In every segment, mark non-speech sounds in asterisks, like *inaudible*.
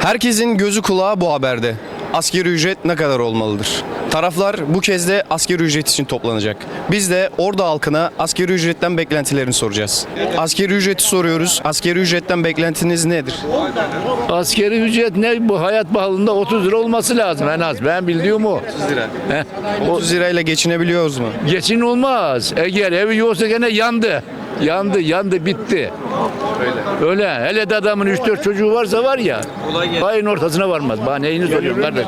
Herkesin gözü kulağı bu haberde. Asgari ücret ne kadar olmalıdır? Taraflar bu kez de asgari ücret için toplanacak. Biz de orada halkına asgari ücretten beklentilerini soracağız. Asgari ücreti soruyoruz. Asgari ücretten beklentiniz nedir? Askeri ücret ne bu hayat pahalılığında 30 lira olması lazım en az. Ben bildiğim o. 30 lira. Heh. 30 lirayla geçinebiliyoruz mu? Geçin olmaz. Eğer evi yoksa gene yandı. Yandı, yandı, bitti. Öyle. Öyle. Hele de adamın 3-4 çocuğu varsa var ya. Ayın ortasına varmaz. Bana neyini soruyorum kardeş.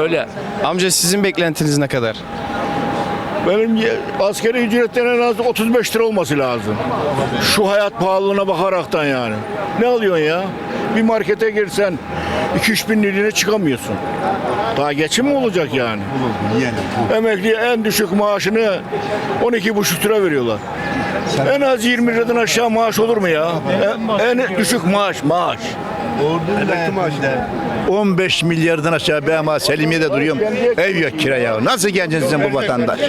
Öyle. Amca sizin beklentiniz ne kadar? Benim ye- askeri ücretten en az 35 lira olması lazım. Şu hayat pahalılığına bakaraktan yani. Ne alıyorsun ya? Bir markete girsen 2-3 bin liraya çıkamıyorsun. Daha geçim mi olacak yani? Emekliye en düşük maaşını 12,5 lira veriyorlar. En az 20 liradan aşağı maaş olur mu ya? En, en düşük maaş, maaş. 15 milyardan aşağı ben ama Selimiye'de duruyorum. Ev yok kira ya. Nasıl geleceksin sen bu vatandaş?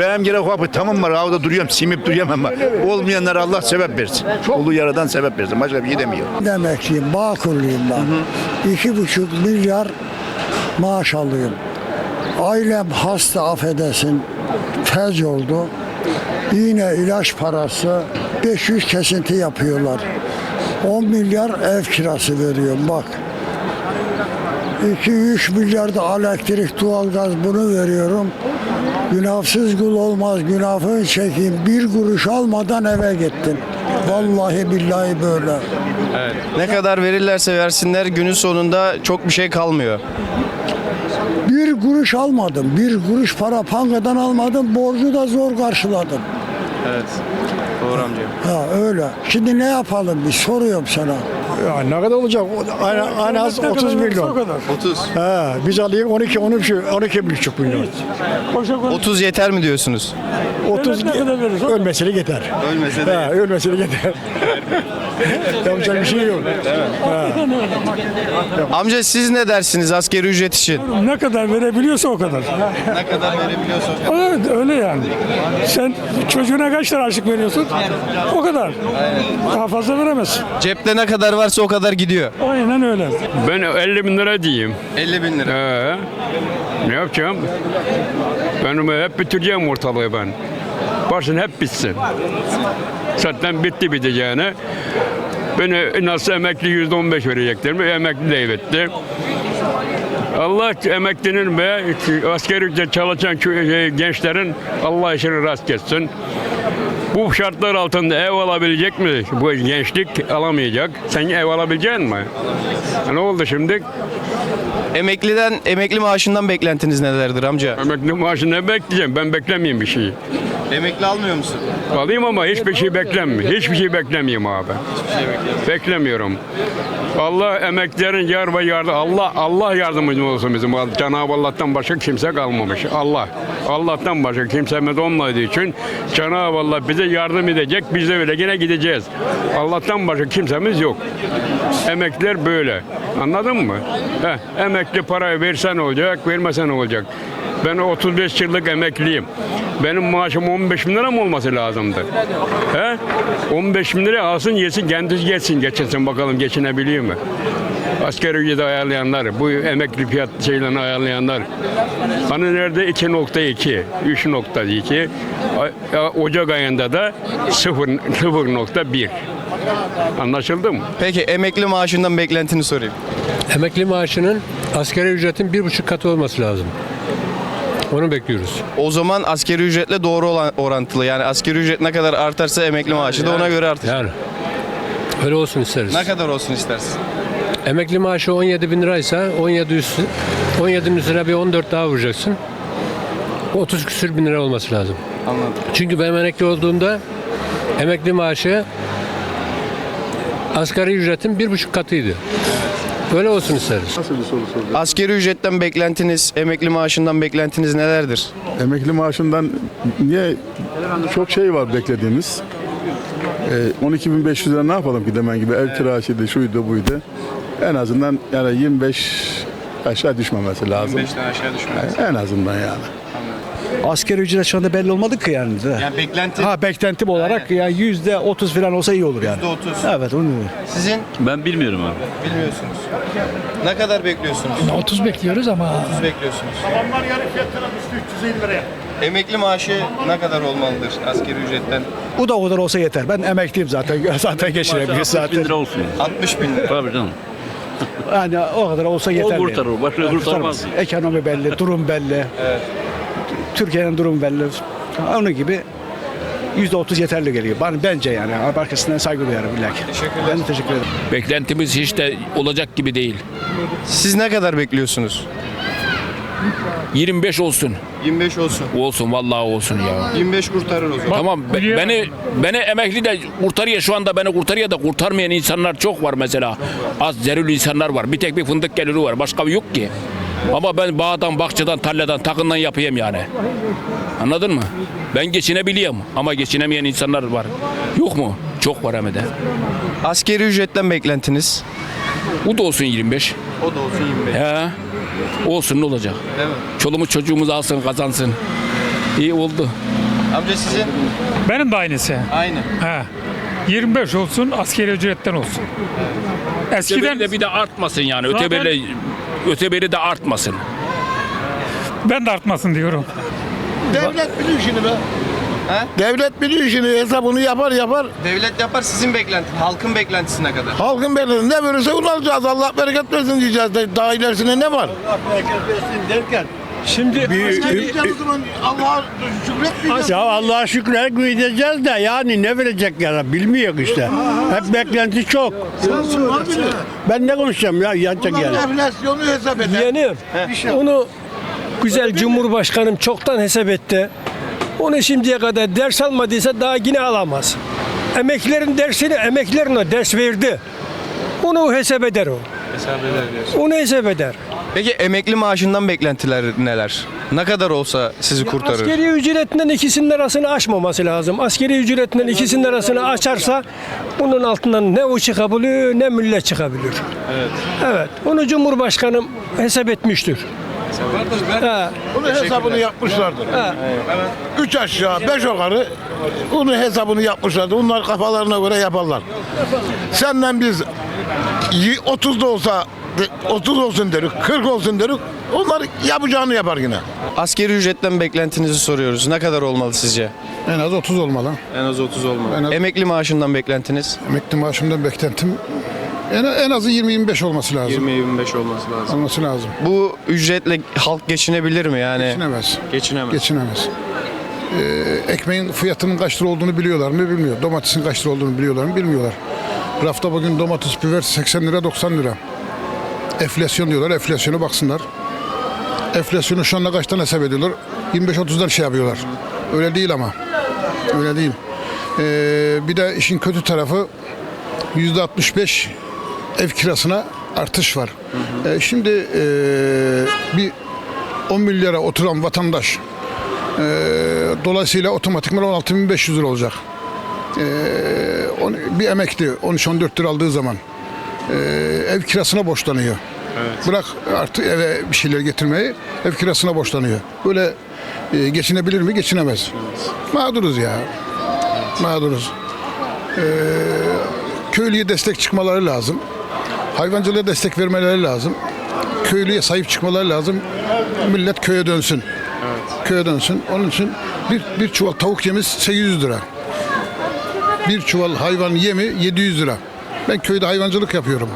Benim gene kapı tamam mı? Avda duruyorum, simip duruyorum ama olmayanlara Allah sebep versin. Ulu yaradan sebep versin. Başka bir şey demiyor. Emekliyim, Bağkurluyum ben. İki buçuk milyar maaş alıyorum. Ailem hasta affedesin, fez oldu. Yine ilaç parası 500 kesinti yapıyorlar. 10 milyar ev kirası veriyorum bak. 2-3 milyar da elektrik, doğalgaz bunu veriyorum. Günahsız kul olmaz, günahını çekeyim. Bir kuruş almadan eve gittim. Vallahi billahi böyle. Ne kadar verirlerse versinler günün sonunda çok bir şey kalmıyor. Bir kuruş almadım. Bir kuruş para pangadan almadım. Borcu da zor karşıladım. Evet. Doğru amca. Ha öyle. Şimdi ne yapalım bir soruyorum sana. Ya ne kadar olacak? En, en az 30 milyon. 30. He, biz alayım 12 12 12 buçuk milyon. 30 yeter mi diyorsunuz? 30 ölmesine yeter. Ölmese He, ölmesine yeter. *laughs* Yapacak bir şey yok. Amca siz ne dersiniz asgari ücret için? Ne kadar verebiliyorsa o kadar. Ne kadar verebiliyorsunuz? Evet öyle yani. Sen çocuğuna kaç lira açlık veriyorsun? O kadar. Daha fazla veremezsin. Cepte ne kadar varsa o kadar gidiyor. Aynen öyle. Ben 50 bin lira diyeyim. 50 bin lira. Ee, ne yapacağım? Ben hep bitireceğim ortalığı ben. Başın hep bitsin. Zaten bitti biteceğine. Beni nasıl emekli yüzde on beş verecekler. Emekli de bitti. Allah emeklinin ve askeri çalışan kö- gençlerin Allah işini rast etsin. Bu şartlar altında ev alabilecek mi bu gençlik? Alamayacak. Sen ev alabilecek mi? Ne oldu şimdi? Emekliden, emekli maaşından beklentiniz nelerdir amca? Emekli maaşı ne bekleyeceğim? Ben beklemeyeyim bir şeyi. Emekli almıyor musun? Alayım ama hiçbir şey beklemiyorum. Hiçbir şey beklemiyorum abi. Beklemiyorum. Allah emeklerin yar ve yardım Allah Allah yardımcımız olsun bizim. Cenab-ı Allah'tan başka kimse kalmamış. Allah. Allah'tan başka kimsemiz olmadığı için Cenab-ı Allah bize yardım edecek. Biz de öyle yine gideceğiz. Allah'tan başka kimsemiz yok. Emekliler böyle. Anladın mı? Heh, emekli parayı versen olacak, vermesen olacak. Ben 35 yıllık emekliyim. Benim maaşım 15 bin lira mı olması lazımdı? He? 15 bin lira alsın yesin kendisi geçsin geçinsin bakalım geçinebiliyor mu? Asgari ücreti ayarlayanlar, bu emekli fiyat şeylerini ayarlayanlar. Hani nerede 2.2, 3.2, A- a- Ocak ayında da 0, 0.1. Anlaşıldı mı? Peki emekli maaşından beklentini sorayım. Emekli maaşının asgari ücretin bir buçuk katı olması lazım. Onu bekliyoruz. O zaman asgari ücretle doğru olan orantılı. Yani asgari ücret ne kadar artarsa emekli maaşı da ona göre artacak. Yani öyle olsun isteriz. Ne kadar olsun istersin? Emekli maaşı 17 bin liraysa 17 üstü, 17'nin üstüne bir 14 daha vuracaksın. 30 küsür bin lira olması lazım. Anladım. Çünkü ben emekli olduğumda emekli maaşı asgari ücretin bir buçuk katıydı. Öyle olsun isteriz. Asgari ücretten beklentiniz, emekli maaşından beklentiniz nelerdir? Emekli maaşından niye çok şey var beklediğimiz. Ee, 12.500 lira ne yapalım ki demen gibi ev kirasıydı, şuydu, buydu. En azından yani 25 aşağı düşmemesi lazım. aşağı düşmez. En azından yani. Asgari ücret şu anda belli olmadı ki yani. Yani beklenti Ha beklentim olarak ya yüzde otuz falan olsa iyi olur yani. %30. Evet onu diyorum. sizin Ben bilmiyorum abi. bilmiyorsunuz. Ne kadar bekliyorsunuz? 30 bekliyoruz ama 30 bekliyorsunuz. Adamlar yarı fiyatına düştü 350 liraya. Emekli maaşı ne kadar olmalıdır asgari ücretten? Bu da o kadar olsa yeter. Ben emekliyim zaten. *laughs* Zaten geçirebiliriz zaten. olsun. 60 bin lira. Tabii canım. Yani o kadar olsa yeter. kurtarır, başka kurtarmaz. Ekonomi belli, durum belli. Türkiye'nin durumu belli. Onun gibi yüzde otuz yeterli geliyor. Bana bence yani. Arkasından saygı duyarım illaki. Teşekkürler. Ben de teşekkür ederim. Beklentimiz hiç de olacak gibi değil. Siz ne kadar bekliyorsunuz? 25 olsun. 25 olsun. Olsun vallahi olsun ya. 25 kurtarır o zaman. Tamam be- beni beni emekli de kurtarıyor şu anda beni kurtarıyor da kurtarmayan insanlar çok var mesela. Az zerül insanlar var. Bir tek bir fındık geliri var. Başka bir yok ki. Ama ben bağdan, bahçeden, tarladan, takından yapayım yani. Anladın mı? Ben geçinebiliyorum ama geçinemeyen insanlar var. Yok mu? Çok var hem de. Askeri ücretten beklentiniz? Bu da olsun 25. O da olsun 25. He. Olsun ne olacak? Değil mi? Çoluğumuz çocuğumuz alsın kazansın. İyi oldu. Amca sizin? benim de aynısı. Aynı. He. 25 olsun askeri ücretten olsun. Eskiden Öteberi de bir de artmasın yani. Zaten- Öteberi, öteberi de artmasın. ben de artmasın diyorum. Devlet biliyor işini be. He? Devlet biliyor işini hesabını yapar yapar. Devlet yapar sizin beklenti. Halkın beklentisi ne kadar? Halkın beklentisi ne verirse onu alacağız. Allah bereket versin diyeceğiz. Daha ilerisine ne var? Şimdi Allah'a şükretmeyeceğiz. ya Allah'a şükür gideceğiz de yani ne verecek ya bilmiyor işte. Hep beklenti çok. Sensin. Ben ne konuşacağım ya yatacak yani. Enflasyonu hesap eder. Yeğenim, onu güzel Cumhurbaşkanım çoktan hesap etti. Onu şimdiye kadar ders almadıysa daha yine alamaz. Emeklilerin dersini emeklilerine ders verdi. Onu hesap eder o. Hesap eder diyorsun. Onu hesap eder. Peki emekli maaşından beklentiler neler? Ne kadar olsa sizi kurtarır? Askeri ücretinden ikisinin arasını aşmaması lazım. Askeri ücretinden ikisinin arasını açarsa bunun altından ne o çıkabilir ne millet çıkabilir. Evet. Evet. Onu Cumhurbaşkanım hesap etmiştir. Ha. Bunun hesabını yapmışlardır. Üç aşağı, beş yukarı bunun hesabını yapmışlardır. Bunlar kafalarına göre yaparlar. Senden biz y- 30 da olsa 30 olsun derik, 40 olsun derik. Onlar yapacağını yapar yine. Askeri ücretten beklentinizi soruyoruz. Ne kadar olmalı sizce? En az 30 olmalı. En az 30 olmalı. En az- Emekli maaşından beklentiniz? Emekli maaşımdan beklentim en, en azı 20-25 olması lazım. 20-25 olması lazım. Olması lazım. Bu ücretle halk geçinebilir mi yani? Geçinemez. Geçinemez. Geçinemez. Ee, ekmeğin fiyatının kaç lira olduğunu biliyorlar mı? Bilmiyor. Domatesin kaç lira olduğunu biliyorlar mı? Bilmiyorlar. Rafta bugün domates, biber 80 lira 90 lira. Enflasyon diyorlar. Enflasyona baksınlar. Enflasyonu şu anda kaçtan hesap ediyorlar? 25-30'dan şey yapıyorlar. Öyle değil ama. Öyle değil. Ee, bir de işin kötü tarafı %65 ev kirasına artış var. Ee, şimdi ee, bir 10 milyara oturan vatandaş ee, dolayısıyla otomatikman 16.500 lira olacak. Ee, on- bir emekli 13-14 lira aldığı zaman ee, ev kirasına borçlanıyor. Bırak artık eve bir şeyler getirmeyi ev kirasına borçlanıyor. Böyle ee, geçinebilir mi? Geçinemez. Mağduruz ya. Mağduruz. Ee, köylüye destek çıkmaları lazım. Hayvancılığa destek vermeleri lazım. Köylüye sahip çıkmaları lazım. Millet köye dönsün. Köye dönsün. Onun için bir, bir çuval tavuk yemi 800 lira. Bir çuval hayvan yemi 700 lira. Ben köyde hayvancılık yapıyorum.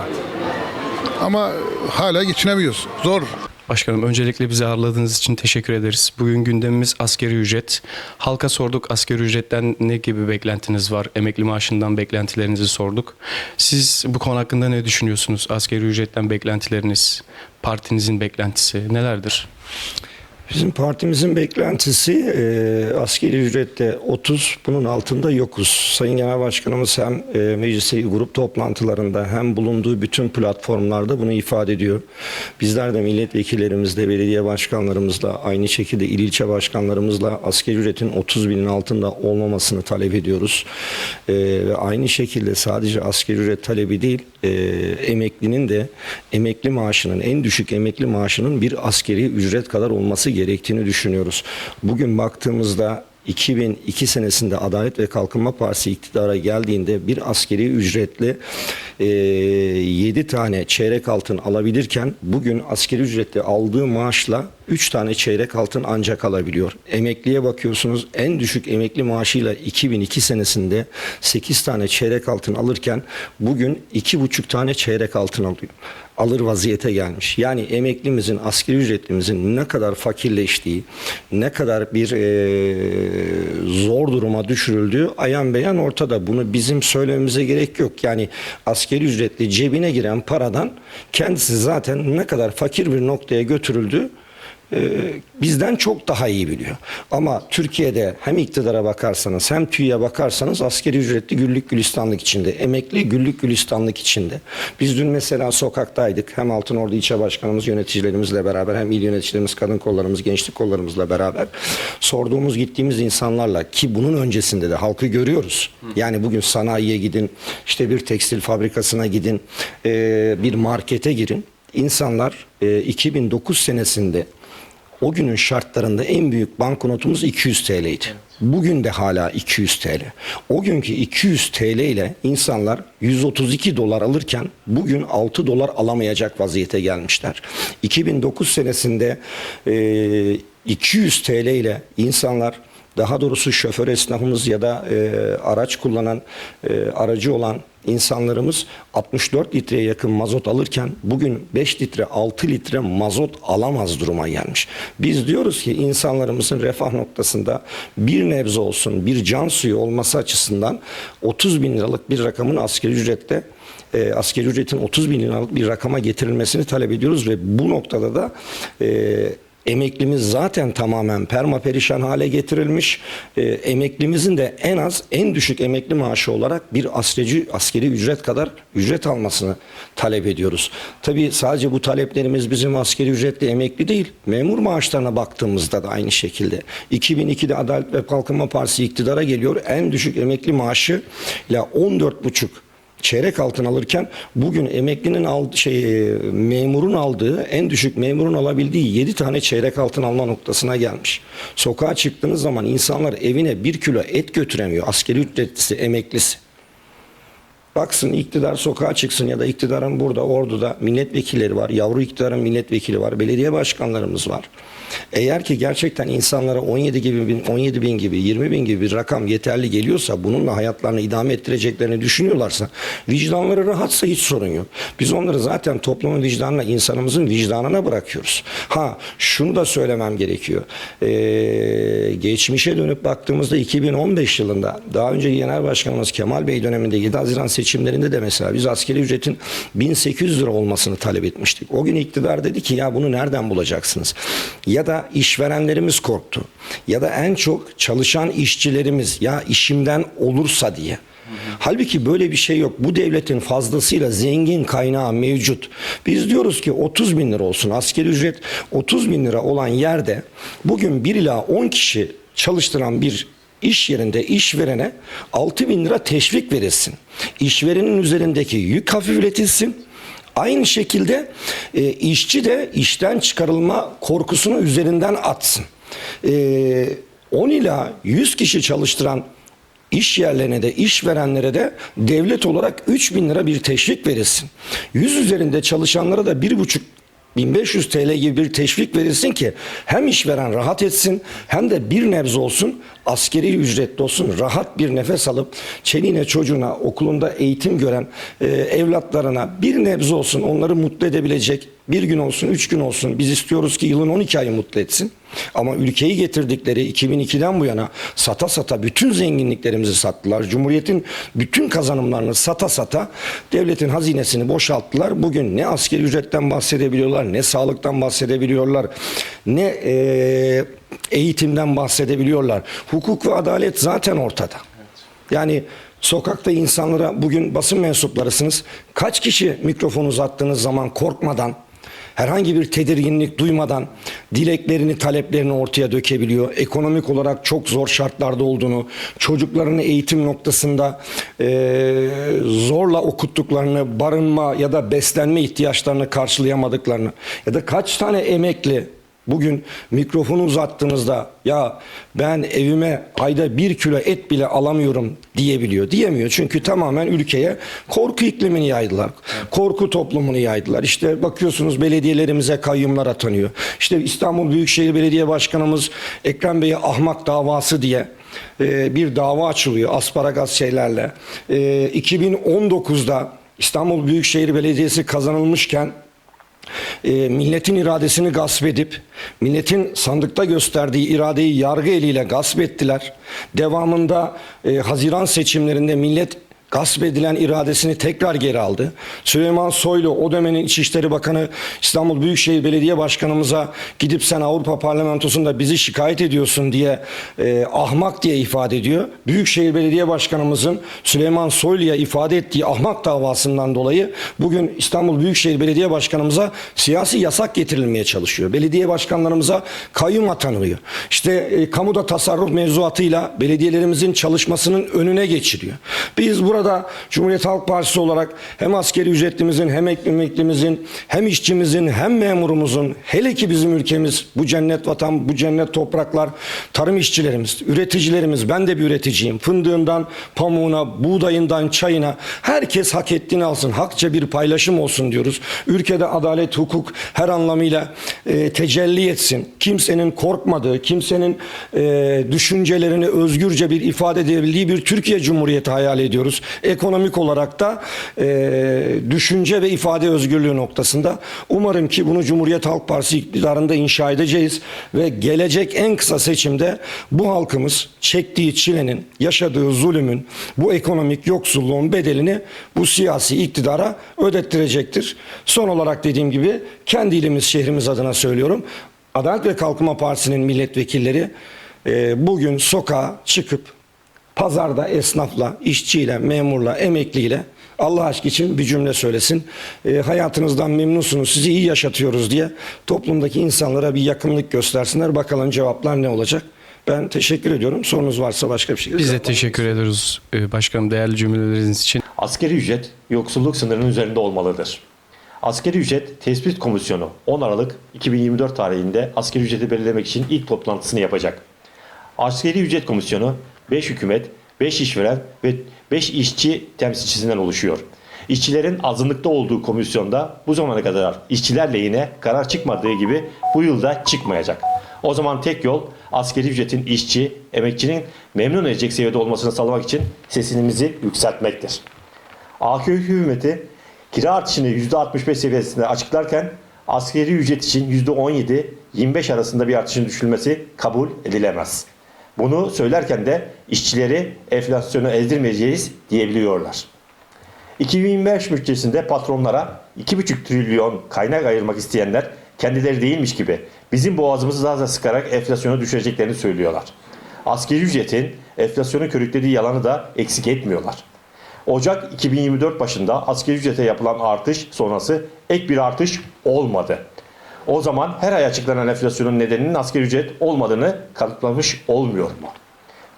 Ama hala geçinemiyoruz. Zor. Başkanım öncelikle bizi ağırladığınız için teşekkür ederiz. Bugün gündemimiz askeri ücret. Halka sorduk askeri ücretten ne gibi beklentiniz var? Emekli maaşından beklentilerinizi sorduk. Siz bu konu hakkında ne düşünüyorsunuz? Askeri ücretten beklentileriniz, partinizin beklentisi nelerdir? Bizim partimizin beklentisi e, askeri ücrette 30, bunun altında yokuz. Sayın Genel Başkanımız hem e, meclise grup toplantılarında hem bulunduğu bütün platformlarda bunu ifade ediyor. Bizler de milletvekillerimizle, belediye başkanlarımızla, aynı şekilde il ilçe başkanlarımızla askeri ücretin 30 binin altında olmamasını talep ediyoruz. E, ve aynı şekilde sadece askeri ücret talebi değil, e, emeklinin de emekli maaşının, en düşük emekli maaşının bir askeri ücret kadar olması gerektiğini düşünüyoruz. Bugün baktığımızda 2002 senesinde Adalet ve Kalkınma Partisi iktidara geldiğinde bir askeri ücretli 7 tane çeyrek altın alabilirken bugün askeri ücretli aldığı maaşla 3 tane çeyrek altın ancak alabiliyor. Emekliye bakıyorsunuz en düşük emekli maaşıyla 2002 senesinde 8 tane çeyrek altın alırken bugün 2,5 tane çeyrek altın alıyor alır vaziyete gelmiş. Yani emeklimizin, askeri ücretlimizin ne kadar fakirleştiği, ne kadar bir e, zor duruma düşürüldüğü ayan beyan ortada. Bunu bizim söylememize gerek yok. Yani askeri ücretli cebine giren paradan kendisi zaten ne kadar fakir bir noktaya götürüldüğü e, bizden çok daha iyi biliyor. Ama Türkiye'de hem iktidara bakarsanız hem TÜİ'ye bakarsanız askeri ücretli güllük gülistanlık içinde, emekli güllük gülistanlık içinde. Biz dün mesela sokaktaydık. Hem Altınordu ilçe başkanımız, yöneticilerimizle beraber hem il yöneticilerimiz, kadın kollarımız, gençlik kollarımızla beraber sorduğumuz gittiğimiz insanlarla ki bunun öncesinde de halkı görüyoruz. Yani bugün sanayiye gidin, işte bir tekstil fabrikasına gidin, e, bir markete girin. İnsanlar e, 2009 senesinde o günün şartlarında en büyük banknotumuz 200 TL'ydi. Bugün de hala 200 TL. O günkü 200 TL ile insanlar 132 dolar alırken bugün 6 dolar alamayacak vaziyete gelmişler. 2009 senesinde e, 200 TL ile insanlar daha doğrusu şoför esnafımız ya da e, araç kullanan e, aracı olan insanlarımız 64 litreye yakın mazot alırken bugün 5 litre 6 litre mazot alamaz duruma gelmiş. Biz diyoruz ki insanlarımızın refah noktasında bir nebze olsun bir can suyu olması açısından 30 bin liralık bir rakamın asgari ücrette e, asgari ücretin 30 bin liralık bir rakama getirilmesini talep ediyoruz ve bu noktada da e, Emeklimiz zaten tamamen perma perişan hale getirilmiş. E, emeklimizin de en az en düşük emekli maaşı olarak bir askeri, askeri ücret kadar ücret almasını talep ediyoruz. Tabii sadece bu taleplerimiz bizim askeri ücretli emekli değil. Memur maaşlarına baktığımızda da aynı şekilde. 2002'de Adalet ve Kalkınma Partisi iktidara geliyor. En düşük emekli maaşı ile 14,5 çeyrek altın alırken bugün emeklinin aldığı şey e, memurun aldığı en düşük memurun alabildiği 7 tane çeyrek altın alma noktasına gelmiş. Sokağa çıktığınız zaman insanlar evine bir kilo et götüremiyor. Askeri ücretlisi, emeklisi. Baksın iktidar sokağa çıksın ya da iktidarın burada orduda milletvekilleri var. Yavru iktidarın milletvekili var. Belediye başkanlarımız var. Eğer ki gerçekten insanlara 17 gibi bin, 17 bin gibi 20 bin gibi bir rakam yeterli geliyorsa bununla hayatlarını idame ettireceklerini düşünüyorlarsa vicdanları rahatsa hiç sorun yok. Biz onları zaten toplumun vicdanına insanımızın vicdanına bırakıyoruz. Ha şunu da söylemem gerekiyor. Ee, geçmişe dönüp baktığımızda 2015 yılında daha önce Genel Başkanımız Kemal Bey döneminde 7 Haziran seçimlerinde de mesela biz askeri ücretin 1800 lira olmasını talep etmiştik. O gün iktidar dedi ki ya bunu nereden bulacaksınız? Ya da işverenlerimiz korktu. Ya da en çok çalışan işçilerimiz ya işimden olursa diye. Halbuki böyle bir şey yok. Bu devletin fazlasıyla zengin kaynağı mevcut. Biz diyoruz ki 30 bin lira olsun. Askeri ücret 30 bin lira olan yerde bugün 1 ila 10 kişi çalıştıran bir iş yerinde işverene 6 bin lira teşvik verilsin. İşverenin üzerindeki yük hafifletilsin. Aynı şekilde e, işçi de işten çıkarılma korkusunu üzerinden atsın. E, 10 ila 100 kişi çalıştıran iş yerlerine de işverenlere de devlet olarak 3 bin lira bir teşvik verilsin. 100 üzerinde çalışanlara da 1,5 1500 TL gibi bir teşvik verilsin ki hem işveren rahat etsin hem de bir nebze olsun askeri ücretli olsun rahat bir nefes alıp çeliğine çocuğuna okulunda eğitim gören e, evlatlarına bir nebze olsun onları mutlu edebilecek bir gün olsun üç gün olsun biz istiyoruz ki yılın 12 ayı mutlu etsin. Ama ülkeyi getirdikleri 2002'den bu yana sata sata bütün zenginliklerimizi sattılar. Cumhuriyetin bütün kazanımlarını sata sata devletin hazinesini boşalttılar. Bugün ne askeri ücretten bahsedebiliyorlar, ne sağlıktan bahsedebiliyorlar, ne e, eğitimden bahsedebiliyorlar. Hukuk ve adalet zaten ortada. Yani sokakta insanlara bugün basın mensuplarısınız. Kaç kişi mikrofon uzattığınız zaman korkmadan herhangi bir tedirginlik duymadan dileklerini, taleplerini ortaya dökebiliyor. Ekonomik olarak çok zor şartlarda olduğunu, çocuklarını eğitim noktasında e, zorla okuttuklarını, barınma ya da beslenme ihtiyaçlarını karşılayamadıklarını ya da kaç tane emekli bugün mikrofonu uzattığınızda ya ben evime ayda bir kilo et bile alamıyorum diyebiliyor. Diyemiyor çünkü tamamen ülkeye korku iklimini yaydılar. Korku toplumunu yaydılar. İşte bakıyorsunuz belediyelerimize kayyumlar atanıyor. İşte İstanbul Büyükşehir Belediye Başkanımız Ekrem Bey'e ahmak davası diye e, bir dava açılıyor asparagas şeylerle. E, 2019'da İstanbul Büyükşehir Belediyesi kazanılmışken e, milletin iradesini gasp edip milletin sandıkta gösterdiği iradeyi yargı eliyle gasp ettiler. Devamında e, Haziran seçimlerinde millet gasp edilen iradesini tekrar geri aldı. Süleyman Soylu o dönemin İçişleri Bakanı İstanbul Büyükşehir Belediye Başkanımıza gidip sen Avrupa Parlamentosu'nda bizi şikayet ediyorsun diye e, ahmak diye ifade ediyor. Büyükşehir Belediye Başkanımızın Süleyman Soylu'ya ifade ettiği ahmak davasından dolayı bugün İstanbul Büyükşehir Belediye Başkanımıza siyasi yasak getirilmeye çalışıyor. Belediye başkanlarımıza kayyum atanılıyor. İşte e, kamuda tasarruf mevzuatıyla belediyelerimizin çalışmasının önüne geçiriyor. Biz burada Cumhuriyet Halk Partisi olarak hem askeri ücretlimizin hem emeklimizin hem işçimizin hem memurumuzun hele ki bizim ülkemiz bu cennet vatan bu cennet topraklar tarım işçilerimiz üreticilerimiz ben de bir üreticiyim fındığından pamuğuna buğdayından çayına herkes hak ettiğini alsın hakça bir paylaşım olsun diyoruz. Ülkede adalet hukuk her anlamıyla e, tecelli etsin. Kimsenin korkmadığı kimsenin e, düşüncelerini özgürce bir ifade edebildiği bir Türkiye Cumhuriyeti hayal ediyoruz. Ekonomik olarak da e, düşünce ve ifade özgürlüğü noktasında. Umarım ki bunu Cumhuriyet Halk Partisi iktidarında inşa edeceğiz ve gelecek en kısa seçimde bu halkımız çektiği çilenin, yaşadığı zulümün, bu ekonomik yoksulluğun bedelini bu siyasi iktidara ödettirecektir. Son olarak dediğim gibi kendi ilimiz, şehrimiz adına söylüyorum. Adalet ve Kalkınma Partisi'nin milletvekilleri e, bugün sokağa çıkıp pazarda esnafla, işçiyle, memurla, emekliyle Allah aşkı için bir cümle söylesin. E, hayatınızdan memnunsunuz, sizi iyi yaşatıyoruz diye toplumdaki insanlara bir yakınlık göstersinler. Bakalım cevaplar ne olacak? Ben teşekkür ediyorum. Sorunuz varsa başka bir şey. Biz de teşekkür ederiz e, başkanım değerli cümleleriniz için. Asgari ücret yoksulluk sınırının üzerinde olmalıdır. Asgari ücret tespit komisyonu 10 Aralık 2024 tarihinde asgari ücreti belirlemek için ilk toplantısını yapacak. Asgari ücret komisyonu 5 hükümet, 5 işveren ve 5 işçi temsilcisinden oluşuyor. İşçilerin azınlıkta olduğu komisyonda bu zamana kadar işçiler lehine karar çıkmadığı gibi bu yılda çıkmayacak. O zaman tek yol asgari ücretin işçi, emekçinin memnun edecek seviyede olmasını sağlamak için sesimizi yükseltmektir. AKP hükümeti kira artışını %65 seviyesinde açıklarken asgari ücret için %17-25 arasında bir artışın düşülmesi kabul edilemez. Bunu söylerken de işçileri enflasyonu ezdirmeyeceğiz diyebiliyorlar. 2025 bütçesinde patronlara 2,5 trilyon kaynak ayırmak isteyenler kendileri değilmiş gibi bizim boğazımızı daha da sıkarak enflasyonu düşüreceklerini söylüyorlar. Asgari ücretin enflasyonu körüklediği yalanı da eksik etmiyorlar. Ocak 2024 başında asgari ücrete yapılan artış sonrası ek bir artış olmadı. O zaman her ay açıklanan enflasyonun nedeninin asgari ücret olmadığını kanıtlamış olmuyor mu?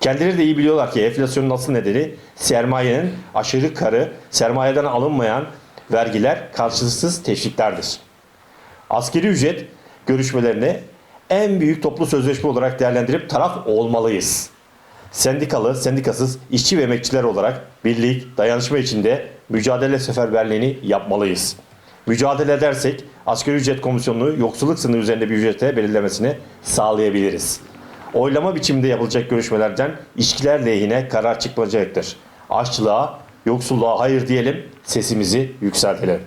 Kendileri de iyi biliyorlar ki enflasyonun asıl nedeni sermayenin aşırı karı, sermayeden alınmayan vergiler karşılıksız teşviklerdir. Asgari ücret görüşmelerini en büyük toplu sözleşme olarak değerlendirip taraf olmalıyız. Sendikalı, sendikasız, işçi ve emekçiler olarak birlik, dayanışma içinde mücadele seferberliğini yapmalıyız. Mücadele edersek asgari ücret komisyonunu yoksulluk sınırı üzerinde bir ücrete belirlemesini sağlayabiliriz. Oylama biçiminde yapılacak görüşmelerden işçiler lehine karar çıkmayacaktır. Açlığa, yoksulluğa hayır diyelim, sesimizi yükseltelim.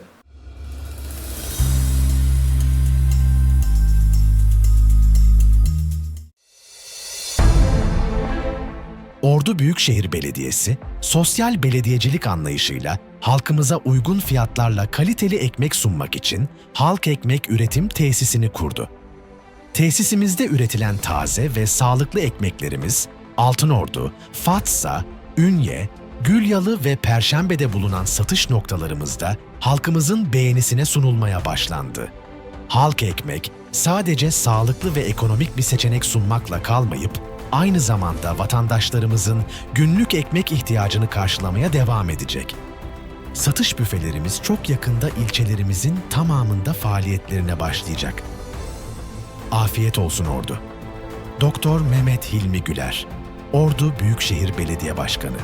Ordu Büyükşehir Belediyesi, sosyal belediyecilik anlayışıyla halkımıza uygun fiyatlarla kaliteli ekmek sunmak için Halk Ekmek Üretim Tesisini kurdu. Tesisimizde üretilen taze ve sağlıklı ekmeklerimiz Altınordu, Fatsa, Ünye, Gülyalı ve Perşembe'de bulunan satış noktalarımızda halkımızın beğenisine sunulmaya başlandı. Halk Ekmek sadece sağlıklı ve ekonomik bir seçenek sunmakla kalmayıp aynı zamanda vatandaşlarımızın günlük ekmek ihtiyacını karşılamaya devam edecek. Satış büfelerimiz çok yakında ilçelerimizin tamamında faaliyetlerine başlayacak. Afiyet olsun Ordu. Doktor Mehmet Hilmi Güler, Ordu Büyükşehir Belediye Başkanı.